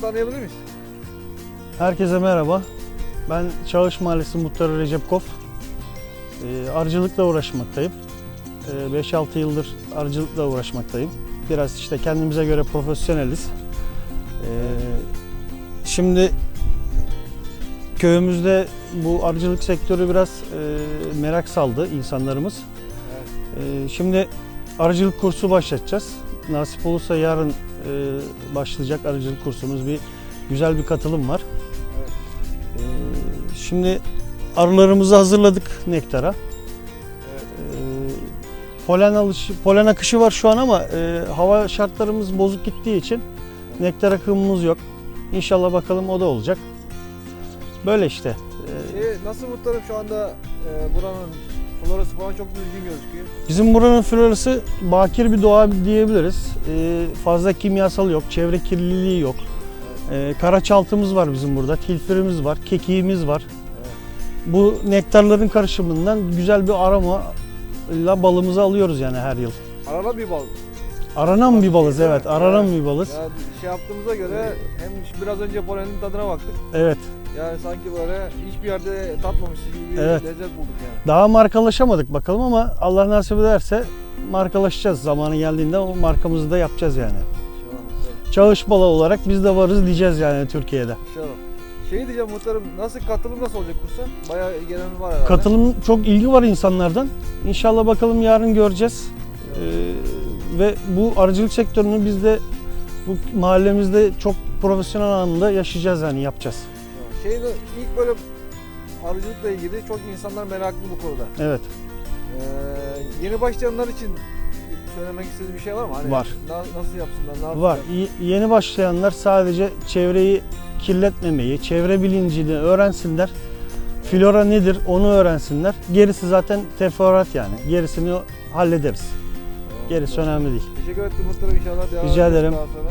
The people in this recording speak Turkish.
tanıyabilir miyiz? Herkese merhaba. Ben Çağış Mahallesi Muhtarı Recep Kof. Ee, arıcılıkla uğraşmaktayım. Ee, 5-6 yıldır arıcılıkla uğraşmaktayım. Biraz işte kendimize göre profesyoneliz. Ee, şimdi köyümüzde bu arıcılık sektörü biraz e, merak saldı insanlarımız. Ee, şimdi arıcılık kursu başlatacağız. Nasip olursa yarın e, başlayacak arıcılık kursumuz. Bir güzel bir katılım var. Ee, Şimdi arılarımızı hazırladık nektara. Evet. Ee, Polen alışı, polen akışı var şu an ama e, hava şartlarımız bozuk gittiği için nektar akımımız yok. İnşallah bakalım o da olacak. Böyle işte. Ee, Şey, nasıl muhtarım şu anda e, buranın florası falan çok düzgün gözüküyor. Bizim buranın florası bakir bir doğa diyebiliriz. Ee, fazla kimyasal yok, çevre kirliliği yok. Ee, karaçaltımız var bizim burada, tilfirimiz var, kekiğimiz var. Bu nektarların karışımından güzel bir aroma ile balımızı alıyoruz yani her yıl. Arada bir bal. Aranan bir balız evet, aranan bir balız. Ya şey yaptığımıza göre hem biraz önce polenin tadına baktık. Evet, Yani sanki böyle hiçbir yerde tatmamışız gibi bir Evet. lezzet bulduk yani. daha markalaşamadık bakalım ama Allah nasip ederse markalaşacağız. Zamanı geldiğinde o markamızı da yapacağız yani. İnşallah. Çağış balı olarak biz de varız diyeceğiz yani Türkiye'de. İnşallah. Şey diyeceğim muhtarım nasıl katılım nasıl olacak kursa? Bayağı gelen var herhalde. Katılım çok ilgi var insanlardan. İnşallah bakalım yarın göreceğiz. Ee, ve bu arıcılık sektörünü biz de bu mahallemizde çok profesyonel anlamda yaşayacağız yani yapacağız. Şey de ilk böyle arıcılıkla ilgili çok insanlar meraklı bu konuda. Evet. Ee, yeni başlayanlar için söylemek istediğiniz bir şey var mı? Hani Var. na- nasıl yapsınlar? Ne Var. yeni başlayanlar sadece çevreyi kirletmemeyi, çevre bilincini öğrensinler. Flora nedir onu öğrensinler. Gerisi zaten teferruat yani. Gerisini hallederiz. Gerisi önemli değil. Teşekkür ettim muhtarım inşallah. Devam Rica ederiz ederim. daha sonra.